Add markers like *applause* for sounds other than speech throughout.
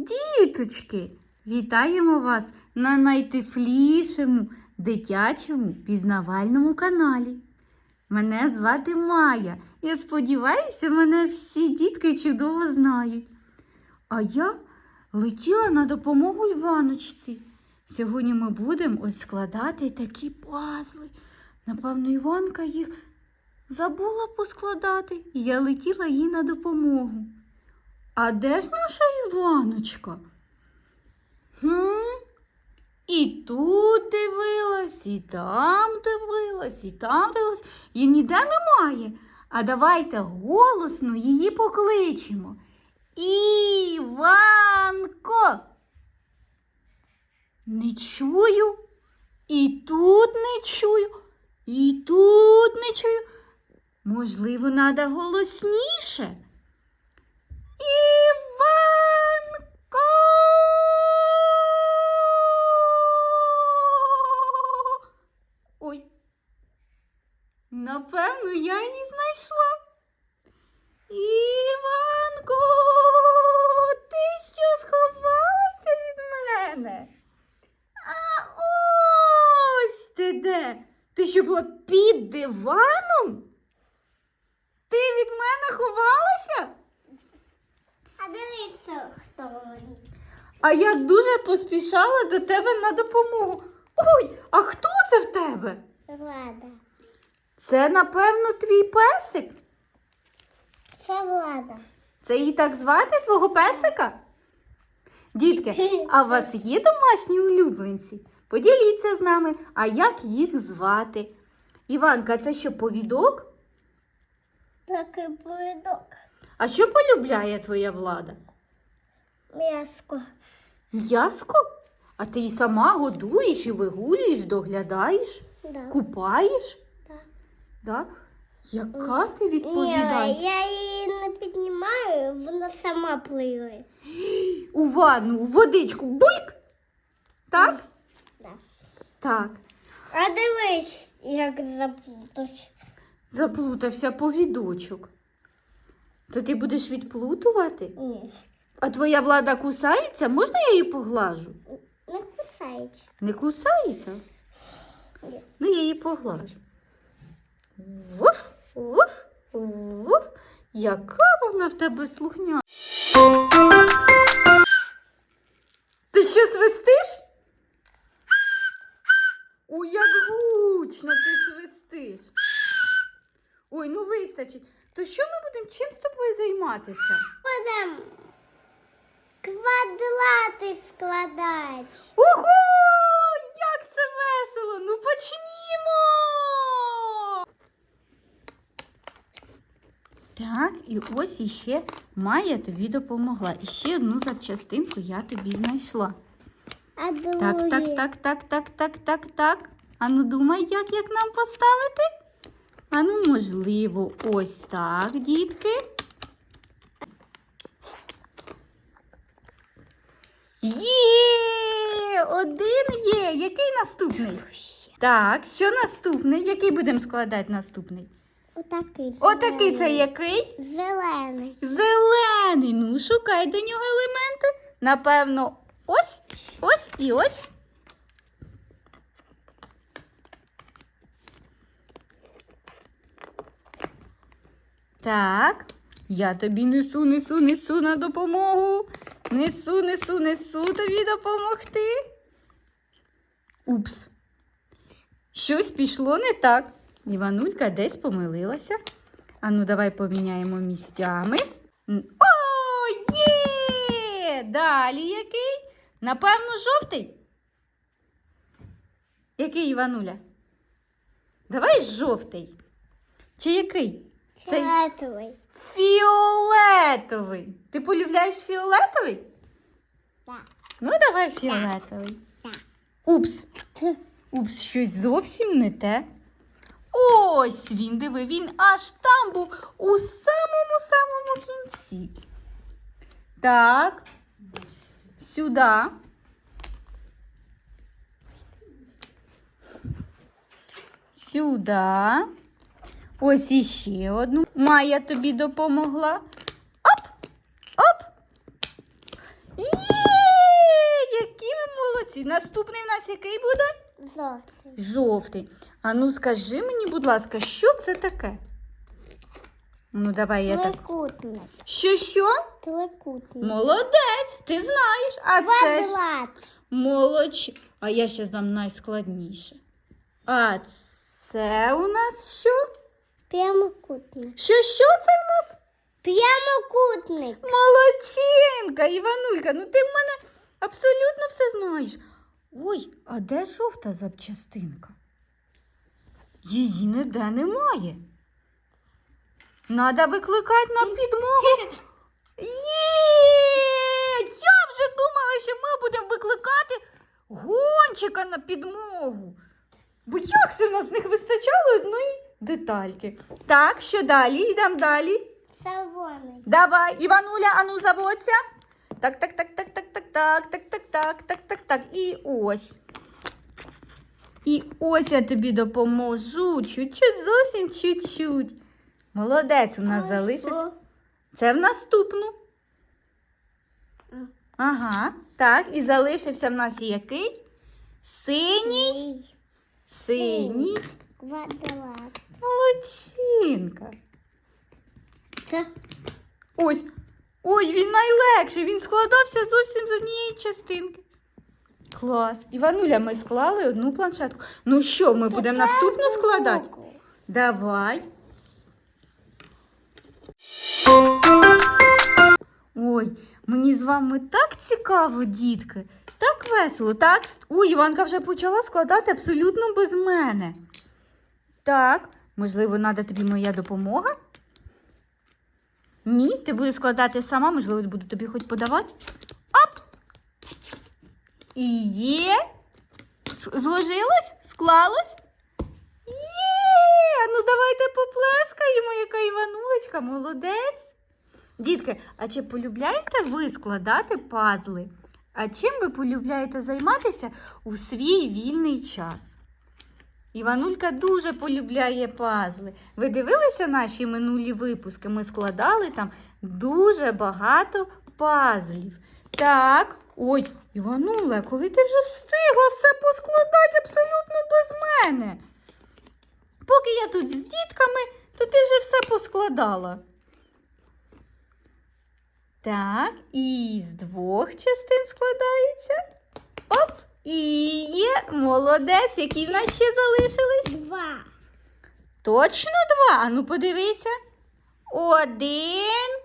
Діточки, вітаємо вас на найтеплішому дитячому пізнавальному каналі. Мене звати Майя. Я сподіваюся, мене всі дітки чудово знають. А я летіла на допомогу Іваночці. Сьогодні ми будемо ось складати такі пазли. Напевно, Іванка їх забула поскладати, і я летіла їй на допомогу. А де ж наша Іваночка? Хм? І тут дивилась, і там дивилась, і там дивилась. Її ніде немає. А давайте голосно її покличемо. Іванко. Не чую. І тут не чую, і тут не чую. Можливо, треба голосніше. Іванко. Ой. Напевно, я її знайшла. Іванко, ти що сховалася від мене? А ось ти де? Ти що була під диваном? Ти від мене ховалася? А дивися, хто він. А я дуже поспішала до тебе на допомогу. Ой, а хто це в тебе? Влада. Це, напевно, твій песик. Це влада. Це її так звати твого песика? Дітки, а у вас є домашні улюбленці? Поділіться з нами, а як їх звати? Іванка, це що, повідок? Такий повідок. А що полюбляє твоя влада? М'яско. М'яско? А ти її сама годуєш і вигулюєш, доглядаєш, Да. купаєш? Да. Да? Яка ти Ні, відповідає? я її не піднімаю, вона сама пливе. *gasps* У ванну, у водичку, буйк? Так? Так. А дивись, як заплутався. Заплутався повідочок. То ти будеш відплутувати? Ні, А твоя влада кусається? Можна я її поглажу? не кусається. Не кусається? Ні. Ну, я її поглажу. Вуф, вуф, вуф. Яка вона в тебе слухняна. Вистачить. То що ми будемо чим з тобою займатися? Будемо квадрати складати. Ого! Як це весело! Ну почнімо! Так, і ось іще Майя тобі допомогла. І ще одну запчастинку я тобі знайшла. А? Так, так, так, так, так, так, так, так. Ану, думай, як, як нам поставити? Ану, можливо, ось так, дітки. Є! Один є. Який наступний? Так, що наступний? Який будемо складати наступний? Отакий. Отакий це який? Зелений. Зелений. Ну, шукай до нього елементи. Напевно, ось, ось і ось. Так, я тобі несу, несу, несу на допомогу. Несу, несу, несу тобі допомогти. Упс. Щось пішло не так. Іванулька десь помилилася. Ану, давай поміняємо місцями. О, є! Далі який? Напевно, жовтий. Який Івануля? Давай жовтий. Чи який? Цей Фіолетовий. фіолетовий. Ти полюбляєш фіолетовий? Так. Ну, давай фіолетовий. Так. Упс. Упс, щось зовсім не те. Ось він, диви, він аж там був у самому-самому кінці. Так. Сюди. Сюди. Ось іще одну. Майя тобі допомогла. Оп! Оп! Є! Які ми молодці! Наступний в нас який буде? Жовтий. Жовтий. А ну скажи мені, будь ласка, що це таке? Ну, давай я так. Трикутник. Що що? Трикутник. Молодець, ти знаєш. А це ж Квадрат. А я ще дам найскладніше. А це у нас що? Прямокутник. Що, що це в нас? Прямокутник. Молодчинка, Іванулька, ну ти в мене абсолютно все знаєш. Ой, а де жовта запчастинка? Її ніде немає. Надо викликати на підмогу. Є! Я вже думала, що ми будемо викликати гончика на підмогу. Бо як це в нас не вистачало одної детальки? Так, що далі? Йдемо далі. Червоний. Давай, Івануля, ану заводься. Так, так, так, так, так, так, так, так, так, так, так, так, так. І ось. І ось я тобі допоможу. Чуть-чуть, зовсім чуть-чуть. Молодець у нас залишився. Це в наступну. Ага. Так, і залишився в нас який? Синій. Синій. Квадрат. Молодчинка. Це Ось. Ой, він найлегший. Він складався зовсім з однієї частинки. Клас. Івануля, ми склали одну планшетку. Ну що, ми будемо наступну складати? Давай. Ой, мені з вами так цікаво, дітки. Так весело. Так. Ой, Іванка вже почала складати абсолютно без мене. Так, можливо, треба тобі моя допомога? Ні, ти будеш складати сама, можливо, буду тобі хоч подавати. Оп! І є. Зложилось? Склалось? Є! Ну давайте поплескаємо, яка Іванулечка, молодець. Дітки, а чи полюбляєте ви складати пазли? А чим ви полюбляєте займатися у свій вільний час? Іванулька дуже полюбляє пазли. Ви дивилися наші минулі випуски? Ми складали там дуже багато пазлів. Так, ой, Іванула, коли ти вже встигла все поскладати абсолютно без мене? Поки я тут з дітками, то ти вже все поскладала. Так, і з двох частин складається. І є молодець, які в нас ще залишились. Два. Точно два. Ану, подивися. Один.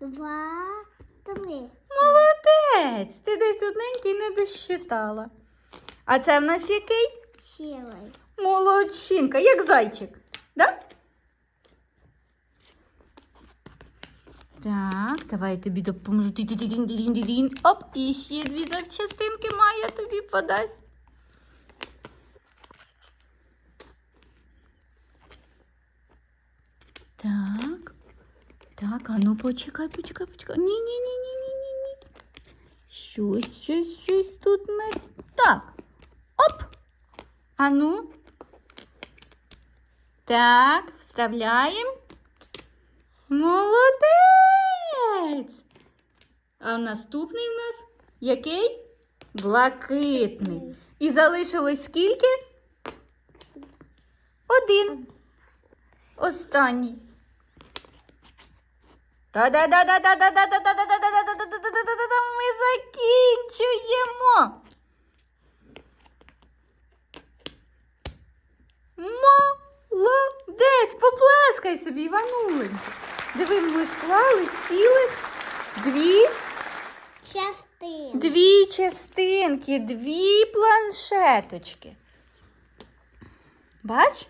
Два. Три. Молодець. Ти десь одненький не досчитала. А це в нас який? Сілий. Молодчинка, як зайчик. Да? Так, давай я тобі допоможу. Ді-ді-ді-ді-ді-ді-ді. Оп, і ще дві запчастинки Майя тобі подасть. Так. Так, а ну почекай, почекай, почекай. Ні, ні, ні, ні, ні, ні, ні. Щось, щось, щось тут не так. Оп! А ну. Так, вставляємо. Молодець! А наступний у нас який? Блакитний. І залишилось скільки? Один. Останній. Та-да-да-да-да-да-да-да-да-да-да-да-да-да-да-да-да-да-да-да. Диви, ми склали цілих дві, Частин. дві частинки, дві планшеточки. Бач?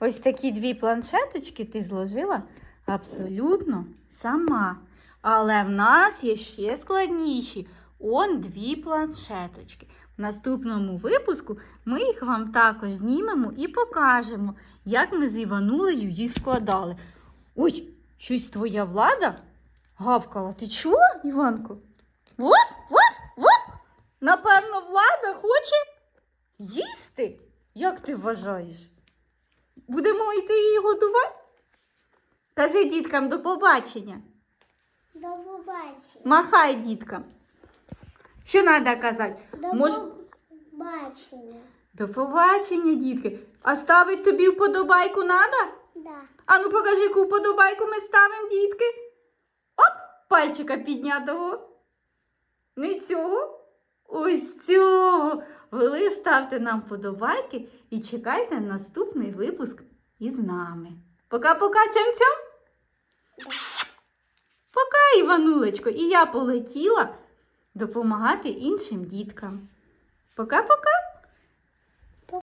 Ось такі дві планшеточки ти зложила абсолютно сама. Але в нас є ще складніші. Он дві планшеточки. В наступному випуску ми їх вам також знімемо і покажемо, як ми з Іванулею їх складали. Ой, щось твоя влада гавкала. Ти чула, Іванко? Вов, вов, вов. Напевно, влада хоче їсти. Як ти вважаєш? Будемо йти її годувати? Кажи діткам до побачення. До побачення. Махай діткам. Що треба казати? До Мож... побачення. До побачення, дітки. А ставить тобі вподобайку треба? Да. А ну покажи, яку вподобайку ми ставимо, дітки. Оп! Пальчика піднятого. Не цього. Ось цього. Ви ставте нам вподобайки і чекайте наступний випуск із нами. Пока-пока, цям-цям. Пока, Іванулечко. І я полетіла допомагати іншим діткам. Пока-пока.